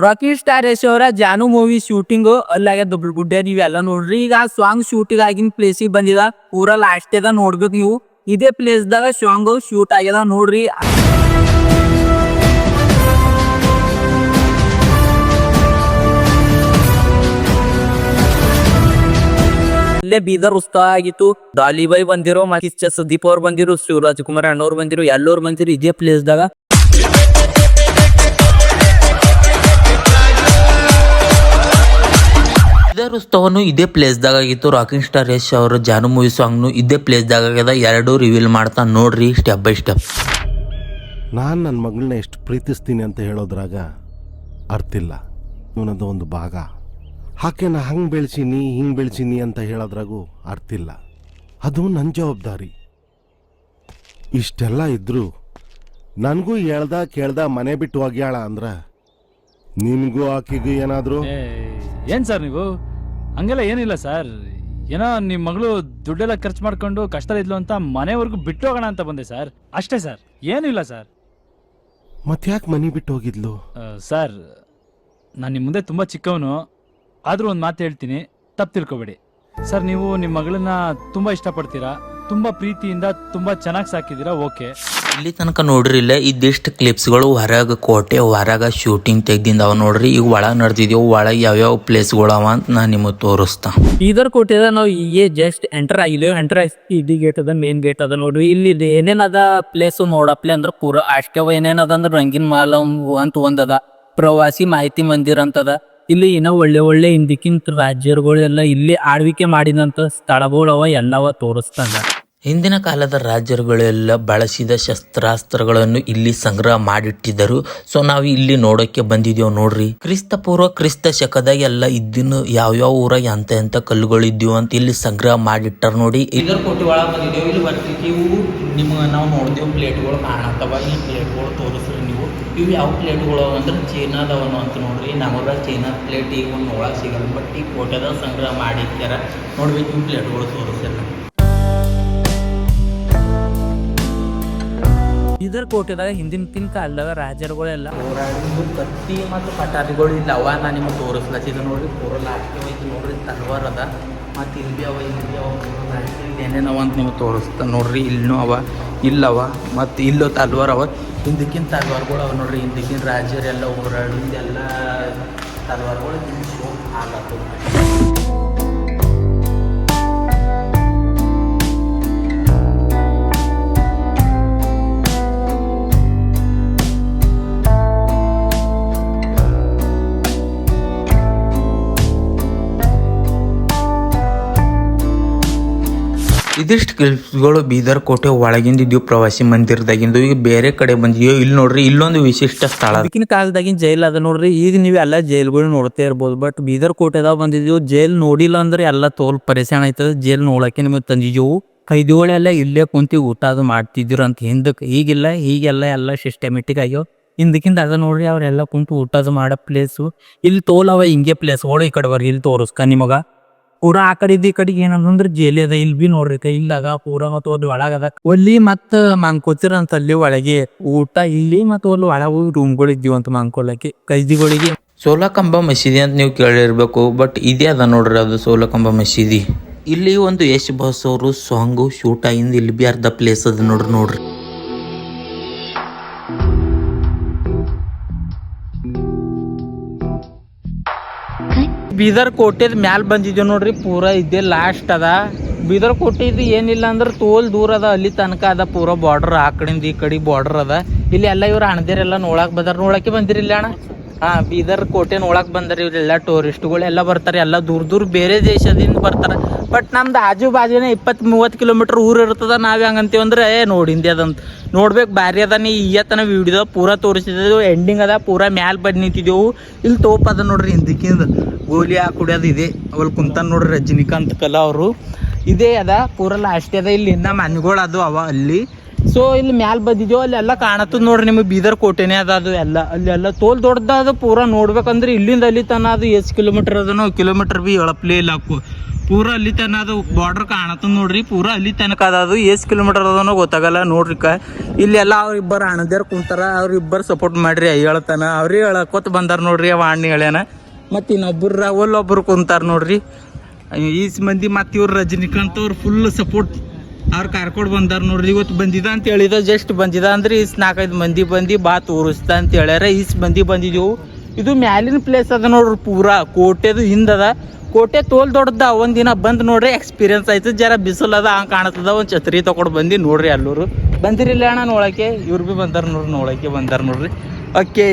Rocking star Yash ಅವರ ಜಾನು movie shooting ಅಲ್ಲಾಗೆ ದುಬ್ಳು ಗುಡ್ಡೆ ನೀವೆಲ್ಲ ನೋಡ್ರಿ. ಈಗ ಸಾಂಗ್ ಶೂಟಿಂಗ್ ಆಗಿನ ಪ್ಲೇಸಿಗೆ ಬಂದಿದ ಪೂರಾ ಲಾಸ್ಟ್ ಅದ ನೋಡ್ಬೇಕು ನೀವು. ಇದೇ ಪ್ಲೇಸ್ ದಾಗ ಸಾಂಗ್ ಶೂಟ್ ಆಗ್ಯದ ನೋಡ್ರಿ. ಇಲ್ಲೇ ಬೀದರ್ ಉತ್ಸವ ಆಗಿತ್ತು. ಡಾಲಿಬೈ ಬಂದಿರೋ, ಮತ್ತೆ ಸುದೀಪ್ ಅವ್ರು ಬಂದಿರು ಶಿವರಾಜ್ ಕುಮಾರ್ ಅಣ್ಣವ್ರು ಬಂದಿರು, ಎಲ್ಲೋರು ಬಂದಿರು ಇದೇ ಪ್ಲೇಸ್ ದಾಗ. ಇದರ ಉತ್ಸವನು ಇದೇ ಪ್ಲೇಸ್ ದಾಗ ಆಗಿತ್ತು. ರಾಕಿಂಗ್ ಸ್ಟಾರ್ ಯಶ್ ಅವರು ಜಾನು ಮೂವಿ ಸಾಂಗ್ನು ಇದೇ ಪ್ಲೇಸ್ ದಾಗ ಆಗ್ಯದ. ಎರಡು ರಿವೀಲ್ ಮಾಡ್ತಾ ನೋಡ್ರಿ ಸ್ಟೆಪ್ ಬೈ ಸ್ಟೆಪ್ ನಾನು ನನ್ನ ಮಗಳನ್ನ ಎಷ್ಟು ಪ್ರೀತಿಸ್ತೀನಿ ಅಂತ ಹೇಳೋದ್ರಾಗ ಇಲ್ಲ. ಇವನದು ಒಂದು ಭಾಗ. ಹಾಕೆ ನಾ ಹಂಗೆ ಬೆಳೆಸೀನಿ ಹಿಂಗೆ ಬೆಳೆಸೀನಿ ಅಂತ ಹೇಳೋದ್ರಾಗೂ ಇಲ್ಲ. ಅದು ನನ್ನ ಜವಾಬ್ದಾರಿ. ಇಷ್ಟೆಲ್ಲ ಇದ್ದರೂ ನನಗೂ ಹೇಳ್ದ ಕೇಳ್ದ ಮನೆ ಬಿಟ್ಟು ಹೋಗ್ಯಾಳ ಅಂದ್ರೆ ನಿನಗೂ ಆಕೆಗೂ ಏನಾದರೂ? ಏನ್ ಸರ್ ನೀವು? ಹಂಗೆಲ್ಲ ಏನಿಲ್ಲ ಸರ್. ಏನೋ ನಿಮ್ ಮಗಳು ದುಡ್ಡೆಲ್ಲ ಖರ್ಚು ಮಾಡ್ಕೊಂಡು ಕಷ್ಟ ಇದ್ಲು ಅಂತ ಮನೆವರೆಗೂ ಬಿಟ್ಟು ಹೋಗೋಣ ಅಂತ ಬಂದೆ ಸರ್. ಅಷ್ಟೇ ಸರ್. ಏನಿಲ್ಲ ಸರ್. ಮತ್ತೆ ಯಾಕೆ ಮನೆ ಬಿಟ್ಟು ಹೋಗಿದ್ಲು? ಆ, ಸರ್ ನಾನು ನಿಮ್ಮ ಮುಂದೆ ತುಂಬ ಚಿಕ್ಕವನು. ಆದರೂ ಒಂದು ಮಾತು ಹೇಳ್ತೀನಿ. ತಪ್ಪು ತಿಳ್ಕೊಬೇಡಿ. ಸರ್ ನೀವು ನಿಮ್ಮ ಮಗಳನ್ನ ತುಂಬ ಇಷ್ಟಪಡ್ತೀರಾ? ತುಂಬ ಪ್ರೀತಿಯಿಂದ ತುಂಬ ಚೆನ್ನಾಗಿ ಸಾಕಿದ್ದೀರಾ? ಓಕೆ. ಇಲ್ಲಿ ತನಕ ನೋಡ್ರಿ, ಇಲ್ಲ ಇದಿಷ್ಟು ಕ್ಲಿಪ್ಸ್ಗಳು ಹೊರಗ ಕೋಟೆ, ಹೊರಗ ಶೂಟಿಂಗ್ ತೆಗ್ದಿಂದವ ನೋಡ್ರಿ. ಈಗ ಒಳಗೆ ನಡೆದಿದೆವು ಒಳಗೆ ಯಾವ್ಯಾವ ಪ್ಲೇಸ್ಗಳು ಅವ ಅಂತ ನಾ ನಿಮಗೆ ತೋರಿಸ್ತಾ. ಬೀದರ್ ಕೋಟೆದ ನಾವು ಈಗ ಜಸ್ಟ್ ಎಂಟರ್ ಆಗಿದ್ದೇವೆ ಎಂಟರ್ ಆಗಿ ಗೇಟ್ ಅದ ಮೇನ್ ಗೇಟ್ ಅದ ನೋಡ್ರಿ. ಇಲ್ಲಿ ಏನೇನದ ಪ್ಲೇಸ್ ನೋಡಪ್ಲೆ ಅಂದ್ರೆ ಪೂರ ಅಷ್ಟವ ಏನೇನದ ಅಂದ್ರೆ ರಂಗಿನ ಮಾಲ ಅಂತ ಒಂದದ ಪ್ರವಾಸಿ ಮಾಹಿತಿ ಮಂದಿರ ಅಂತದ ಇಲ್ಲಿ ಏನೋ ಒಳ್ಳೆ ಒಳ್ಳೆ ಹಿಂದಿಕ್ಕಿಂತ ರಾಜ್ಯಗಳೆಲ್ಲ ಇಲ್ಲಿ ಆಳ್ವಿಕೆ ಮಾಡಿದಂತ ಸ್ಥಳಗಳವ ಎಲ್ಲವ ತೋರಿಸ್ತಾಗ ಹಿಂದಿನ ಕಾಲದ ರಾಜರುಗಳೆಲ್ಲ ಬಳಸಿದ ಶಸ್ತ್ರಾಸ್ತ್ರಗಳನ್ನು ಇಲ್ಲಿ ಸಂಗ್ರಹ ಮಾಡಿಟ್ಟಿದ್ದರು. ಸೊ ನಾವು ಇಲ್ಲಿ ನೋಡೋಕ್ಕೆ ಬಂದಿದ್ದೇವೆ ನೋಡ್ರಿ. ಕ್ರಿಸ್ತ ಪೂರ್ವ ಕ್ರಿಸ್ತ ಶಕದಾಗ ಎಲ್ಲ ಇದ್ದಿನ ಯಾವ ಊರಾಗ ಎಂತ ಎಂತ ಕಲ್ಲುಗಳು ಇದ್ದೀವಿ ಅಂತ ಇಲ್ಲಿ ಸಂಗ್ರಹ ಮಾಡಿಟ್ಟಾರ ನೋಡಿ. ಇದರ ಕೋಟಿ ಒಳಗೆ ಬಂದಿದ್ದೇವೆ. ಇಲ್ಲಿ ಬರ್ತೀವಿ ಇವು ನಿಮ್ಗೆ ನಾವು ನೋಡ್ತೇವೆ ಪ್ಲೇಟ್ಗಳು ಕಾಣತ್ತವ. ಈ ಪ್ಲೇಟ್ಗಳು ತೋರಿಸ್ರಿ ನೀವು. ಇವು ಯಾವ ಪ್ಲೇಟ್ಗಳು ಅಂದ್ರೆ ಚೀನಾದವನು ಅಂತ ನೋಡ್ರಿ. ನಮಗ ಚೀನಾದ ಪ್ಲೇಟ್ ಈಗ ಒಂದು ಒಳಗೆ ಸಿಗಲ್ಲ. ಬಟ್ ಈ ಕೋಟೆದಾಗ ಸಂಗ್ರಹ ಮಾಡಿಟ್ಟಾರ ನೋಡ್ಬೇಕು ಇವು ಪ್ಲೇಟ್ಗಳು ತೋರಿಸ್ರಿ. ಬೀದರ್ ಕೋಟೆದಾಗ ಹಿಂದಿನ ಕಾಲದಾಗ ರಾಜರುಗಳೆಲ್ಲ ಕತ್ತಿ ಮತ್ತು ಪಟಾರಿಗಳು ಇಲ್ಲ. ಅವ ನಾ ನಿಮಗೆ ತೋರಿಸ್ಲತ್ತಿದ ನೋಡ್ರಿ ಪೂರ ಲಾಸ್ಟ್ ಹೋಯ್ತು ನೋಡ್ರಿ, ತಲ್ವಾರ್ ಅದ. ಮತ್ತು ಇಲ್ಲಿ ಭೀ ಅವ, ಇಲ್ಲಿ ಭೀ ಅವ ಪೂರ ಲಾಸ್ಟ್ ಏನೇನು ಅಂತ ನಿಮಗೆ ತೋರಿಸ್ತಾ ನೋಡ್ರಿ. ಇಲ್ಲೂ ಅವ, ಇಲ್ಲವ, ಮತ್ತು ಇಲ್ಲೋ ತಲ್ವಾರ್ ಅವ. ಹಿಂದಕ್ಕಿನ ತಲ್ವಾರ್ಗಳು ಅವ ನೋಡ್ರಿ. ಹಿಂದಕ್ಕಿನ ರಾಜರೆಲ್ಲ ಹೋರಾಡಿದ್ದೆಲ್ಲ ತಲ್ವಾರ್ಗಳು ಶೋ ಇದಿಷ್ಟು ಕ್ಲಿಪ್ಸ್ಗಳು ಬೀದರ್ ಕೋಟೆ ಒಳಗಿಂದ ಇದ್ವು ಪ್ರವಾಸಿ ಮಂದಿರದಾಗಿಂದು, ಈಗ ಬೇರೆ ಕಡೆ ಬಂದಿದ್ಯೋ, ಇಲ್ಲಿ ನೋಡ್ರಿ, ಇಲ್ಲೊಂದು ವಿಶಿಷ್ಟ ಸ್ಥಳ. ಈಗಿನ ಕಾಲದಾಗಿನ ಜೈಲ್ ಅದ ನೋಡ್ರಿ, ಈಗ ನೀವು ಎಲ್ಲ ಜೈಲ್ಗಳು ನೋಡ್ತಾ ಇರ್ಬೋದು ಬಟ್ ಬೀದರ್ ಕೋಟೆದಾಗ ಬಂದಿದ್ದೀವಿ ಜೈಲ್ ನೋಡಿಲ್ಲ ಅಂದ್ರೆ ಎಲ್ಲ ತೋಲ್ ಪರೇಶಾನ್ ಆಯ್ತದ, ಜೈಲ್ ನೋಡಕ್ಕೆ ನಿಮಗೆ ತಂದಿದ್ದೀವು ಕೈದಿಗಳೆಲ್ಲ ಇಲ್ಲೇ ಕುಂತಿ ಊಟ ಅದು ಮಾಡ್ತಿದ್ರು ಅಂತ ಹಿಂದಕ್ಕೆ ಈಗಿಲ್ಲ, ಈಗೆಲ್ಲ ಎಲ್ಲ ಸಿಸ್ಟಮೆಟಿಕ್ ಆಗ್ಯಾವ ಹಿಂದಕ್ಕಿಂದ ಅದ ನೋಡ್ರಿ, ಅವರೆಲ್ಲ ಕುಂತು ಊಟ ಅದು ಮಾಡೋ ಪ್ಲೇಸು ಇಲ್ಲಿ ತೋಲ್ ಅವ ಹಿಂಗೆ ಪ್ಲೇಸ್ಗಳು ಈ ಕಡೆ ಬರ್ರಿ, ಇಲ್ಲಿ ತೋರಿಸ್ಕ ನಿಮಗ. ಪೂರಾ ಆ ಕಡೆ ಈ ಕಡೆಗೆ ಏನಂದ್ರೆ ಜೇಲಿ ಅದ, ಇಲ್ಲಿ ಬಿ ನೋಡ್ರಿ ಕೈ ಇಲ್ಲಾಗ ಪೂರಾ ಮತ್ತು ಅಲ್ಲಿ ಒಳಗದ ಒಲ್ಲಿ ಮತ್ತ ಮಾಂಕೋತಿರ ಅಂತ ಅಲ್ಲಿ ಒಳಗೆ ಊಟ ಇಲ್ಲಿ ಮತ್ತು ಅಲ್ಲಿ ರೂಮ್ ರೂಮ್ಗಳು ಇದ್ದೀವಿ ಅಂತ ಮಾಂಕೋಲಕ್ಕೆ ಕೈದಿಗಳಿಗೆ. ಸೋಲಕಂಬ ಮಸೀದಿ ಅಂತ ನೀವು ಕೇಳಿರ್ಬೇಕು, ಬಟ್ ಇದೇ ಅದ ನೋಡ್ರಿ ಅದು ಸೋಲಕಂಬ ಮಸೀದಿ. ಇಲ್ಲಿ ಒಂದು ಯಶ್ ಬಸ್ ಅವರು ಸಾಂಗು ಶೂಟ್ ಆಗಿಂದ ಇಲ್ಲಿ ಬಿ ಅರ್ಧ ಪ್ಲೇಸ್ ಅದ ನೋಡ್ರಿ ನೋಡ್ರಿ. ಬೀದರ್ ಕೋಟೆದ ಮ್ಯಾಲ್ ಬಂದಿದ್ದೇವೆ ನೋಡ್ರಿ, ಪೂರ ಇದ್ದೇ ಲಾಸ್ಟ್ ಅದ. ಬೀದರ್ ಕೋಟೆ ಇದು ಏನಿಲ್ಲ ಅಂದ್ರೆ ತೋಲ್ ದೂರ ಅದ, ಅಲ್ಲಿ ತನಕ ಅದ, ಪೂರ ಬಾರ್ಡರ್ ಆ ಕಡೆಯಿಂದ ಈ ಕಡೆ ಬಾರ್ಡರ್ ಅದ. ಇಲ್ಲಿ ಎಲ್ಲ ಇವ್ರು ಅಣದಿರೆಲ್ಲ ನೋಡಕ್ ಬಂದಾರ. ನೋಡಕ್ಕೆ ಬಂದಿರಿಲ್ಲ ಅಣ್ಣ? ಹಾ, ಬೀದರ್ ಕೋಟೆ ನೋಡಕ್ ಬಂದಾರ ಇವರೆಲ್ಲ ಟೂರಿಸ್ಟ್ಗಳು ಎಲ್ಲ ಬರ್ತಾರೆ. ಎಲ್ಲ ದೂರ ದೂರ ಬೇರೆ ದೇಶದಿಂದ ಬರ್ತಾರ. ಬಟ್ ನಮ್ದು ಆಜು ಬಾಜುನೇ ಇಪ್ಪತ್ತು ಮೂವತ್ತು ಕಿಲೋಮೀಟರ್ ಊರು ಇರ್ತದ, ನಾವ್ ಹೆಂಗಂತೀವಿ ಅಂದ್ರೆ ನೋಡಿ ಹಿಂದೆ ಅದಂತ ನೋಡ್ಬೇಕು, ಭಾರಿ ಅದ ನೀ ಈಯತನ ವಿಡಿಯೋ ಪೂರಾ ತೋರಿಸಿದ್ದೆವು ಎಂಡಿಂಗ್ ಅದ, ಪೂರ ಮ್ಯಾಲ್ ಬಂದು ನಿಂತಿದ್ದೆವು ಇಲ್ಲಿ ತೋಪ ಅದ ನೋಡ್ರಿ ಹಿಂದಕ್ಕಿಂದ ಗೋಲಿ ಹಾಕಿ ಕುಡಿಯೋದು ಇದೆ. ಅವಲ್ ಕುಂತಾನ ನೋಡ್ರಿ ರಜನಿಕಾಂತ್ ಕಲಾ ಅವರು. ಇದೇ ಅದ, ಪೂರ ಲಾಸ್ಟ್ ಅದ. ಇಲ್ಲಿ ಇನ್ನ ಮನೆಗಳು ಅದು ಅವ ಅಲ್ಲಿ. ಸೊ ಇಲ್ಲಿ ಮ್ಯಾಲ್ ಬಂದಿದ್ಯೋ ಅಲ್ಲಿ ಎಲ್ಲ ಕಾಣತ್ತದ ನೋಡ್ರಿ ನಿಮಗೆ ಬೀದರ್ ಕೋಟೆನೇ ಅದ ಅದು ಎಲ್ಲ. ಅಲ್ಲಿ ಎಲ್ಲ ತೋಲ್ ದೊಡ್ಡದ ಪೂರ ನೋಡ್ಬೇಕಂದ್ರೆ ಇಲ್ಲಿಂದ ಅಲ್ಲಿ ತನ ಅದು ಎಷ್ಟು ಕಿಲೋಮೀಟರ್ ಅದನೋ ಕಿಲೋಮೀಟರ್ ಬಿ ಎಳಪ್ಲೇ ಇಲ್ಲ ಪೂರ ಅಲ್ಲಿ ತನ ಅದು ಬಾರ್ಡರ್ ಕಾಣತ್ತದ ನೋಡ್ರಿ, ಪೂರ ಅಲ್ಲಿ ತನಕ ಅದ ಅದು ಎಷ್ಟು ಕಿಲೋಮೀಟರ್ ಅದನೋ ಗೊತ್ತಾಗಲ್ಲ ನೋಡ್ರಿ ಕ. ಎಲ್ಲ ಅವ್ರಿಬ್ಬರು ಅಣ್ಣದೇರ್ ಕುಂತಾರ, ಅವ್ರಿಬ್ಬರು ಸಪೋರ್ಟ್ ಮಾಡ್ರಿ ಹೇಳ್ತಾನ ಅವ್ರಿಗೆ ಹೇಳಕೋತ ಬಂದಾರ ನೋಡ್ರಿ ಅವ ಅಣ್ಣ ಹೇಳ್ಯಾನ ಮತ್ತು ಇನ್ನೊಬ್ಬರು ಒಲ್ಲೊಬ್ರು ಕುಂತಾರ ನೋಡ್ರಿ. ಈಸ್ ಮಂದಿ ಮತ್ತಿವ್ರು ರಜನಿಕಾಂತ್ ಅವ್ರು ಫುಲ್ ಸಪೋರ್ಟ್ ಅವ್ರು ಕಾರ್ಕೋಡ್ ಬಂದಾರ ನೋಡ್ರಿ, ಇವತ್ತು ಬಂದಿದ ಅಂತ ಹೇಳಿದ ಜಸ್ಟ್ ಬಂದಿದ ಅಂದ್ರೆ ಈಸ್ ನಾಲ್ಕೈದು ಮಂದಿ ಬಂದು ಬಾ ತೋರಿಸ್ದ ಅಂತ ಹೇಳ್ಯಾರ ಈಸ್ ಮಂದಿ ಬಂದಿದ್ದೆವು ಇದು ಮ್ಯಾಲಿನ ಪ್ಲೇಸ್ ಅದ ನೋಡ್ರಿ ಪೂರಾ, ಕೋಟೆದು ಹಿಂದದ ಕೋಟೆ ತೋಲ್ ದೊಡ್ಡದ ಒಂದಿನ ದಿನ ಬಂದ್ ನೋಡ್ರಿ ಎಕ್ಸ್ಪೀರಿಯನ್ಸ್ ಆಯ್ತು. ಜರ ಬಿಸಿಲು ಅದ, ಹಂಗೆ ಕಾಣ್ತದ ಒಂದು ಛತ್ರಿ ತೊಗೊಂಡು ಬಂದು ನೋಡ್ರಿ ಅಲ್ಲೂರು. ಬಂದಿರಿಲ್ಲ ಅಣ್ಣ ನೋಡೋಕೆ ಇವ್ರು ಭೀ ಬಂದಾರ ನೋಡ್ರಿ ನೋಡೋಕೆ ಬಂದಾರ ನೋಡ್ರಿ. ಓಕೆ